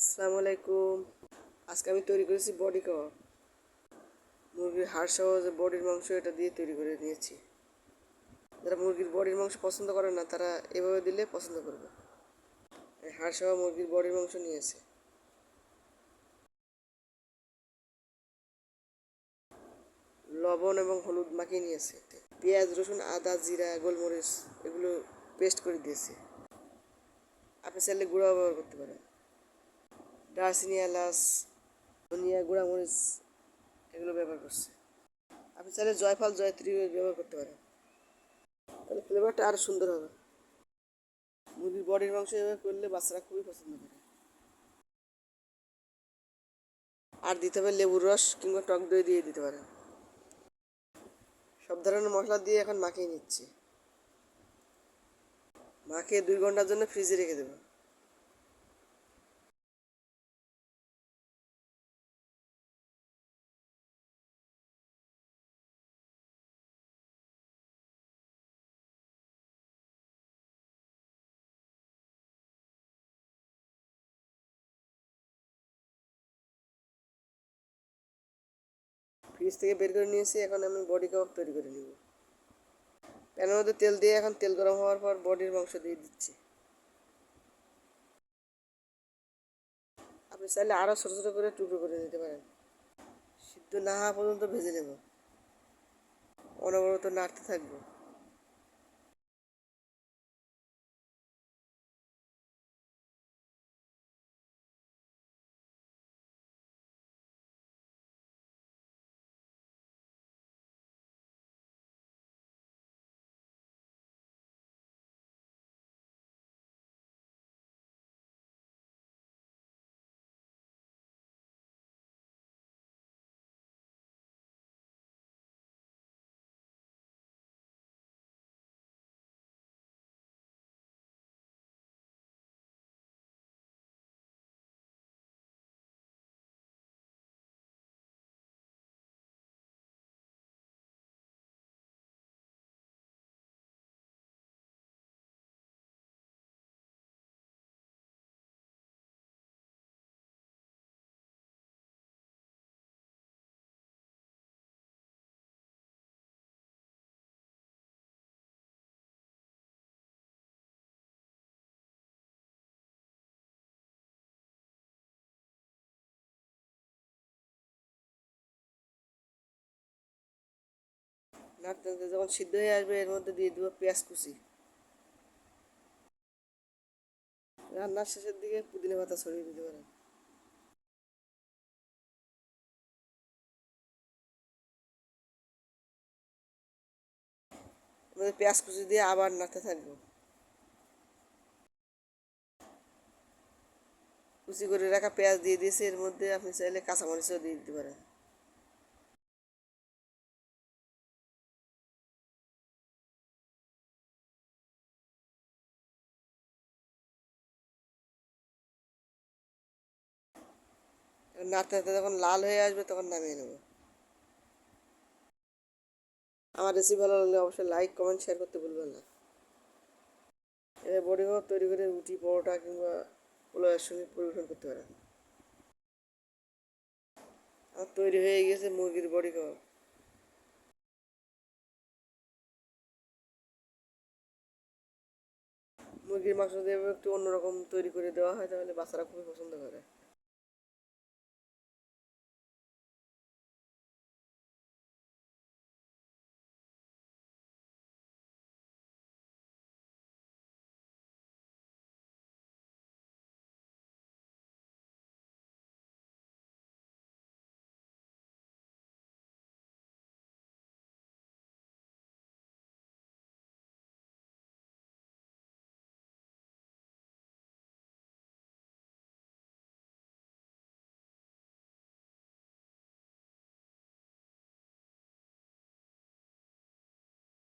আসসালামু আলাইকুম। আজকে আমি তৈরি করেছি বডি কাবাব মুরগির হাড় সহ যে বডির মাংস, এটা দিয়ে তৈরি করে নিয়েছি। যারা মুরগির বডির মাংস পছন্দ করে না, তারা এভাবে দিলে পছন্দ করবে। হাড় সহ মুরগির বডির মাংস নিয়েছে। লবণ এবং হলুদ মাখিয়ে নিয়েছে। পেঁয়াজ, রসুন, আদা, জিরা, গোলমরিচ, এগুলো পেস্ট করে দিয়েছে। আপনি চাইলে গুঁড়া ব্যবহার করতে পারেন। দারচিনি এলাচ ধনিয়া গুঁড়ামরিচ এগুলো ব্যবহার করছে। আপনি চাইলে জয়ফল, জয়ত্রী ব্যবহার করতে পারেন। তাহলে ফ্লেভারটা আরও সুন্দর হবে। মুরগির বডির মাংস এভাবে করলে বাচ্চারা খুবই পছন্দ করে। আর দিতে হবে লেবুর রস কিংবা টক দই দিয়ে দিতে পারেন। সব ধরনের মশলা দিয়ে এখন মাখিয়ে নিচ্ছি। মাখিয়ে দুই ঘণ্টার জন্য ফ্রিজে রেখে দেবো। ফ্রিজ থেকে বের করে নিয়েছি, এখন আমি বডি কাবাব তৈরি করে নিব। প্যানের মধ্যে তেল দিয়ে এখন তেল গরম হওয়ার পর বডির মাংস দিয়ে দিচ্ছি। আপনি চাইলে আরও ছোটো ছোটো করে টুকরো করে দিতে পারেন। সিদ্ধ না হওয়া পর্যন্ত ভেজে নেব। অনবরত নাড়তে থাকব। নাড়তে নাড়তে যখন সিদ্ধ হয়ে আসবে, এর মধ্যে দিয়ে দেবো পেঁয়াজ কুচি। রান্নার শেষের দিকে পুদিনা পাতা ছড়িয়ে দিতে পারেন। পেঁয়াজ কুচি দিয়ে আবার নাড়তে থাকব। কুচি করে রাখা পেঁয়াজ দিয়ে দিয়েছি, এর মধ্যে আপনি চাইলে কাঁচামরিচও দিয়ে দিতে পারেন। নাড়তে নাড়তে যখন লাল হয়ে আসবে তখন নামিয়ে নেব। আমার রেসিপি ভালো লাগলে অবশ্যই লাইক কমেন্ট শেয়ার করতে ভুলবেন না। এবার বডি কাবাব তৈরি করে রুটি, পরোটা কিংবা পোলাওয়ের সঙ্গে পরিবেশন করতে পারেন আমার তৈরি হয়ে গেছে মুরগির বডি কাবাব মুরগির মাংস দিয়ে একটু অন্যরকম তৈরি করে দেওয়া হয়, তাহলে বাচ্চারা খুবই পছন্দ করে।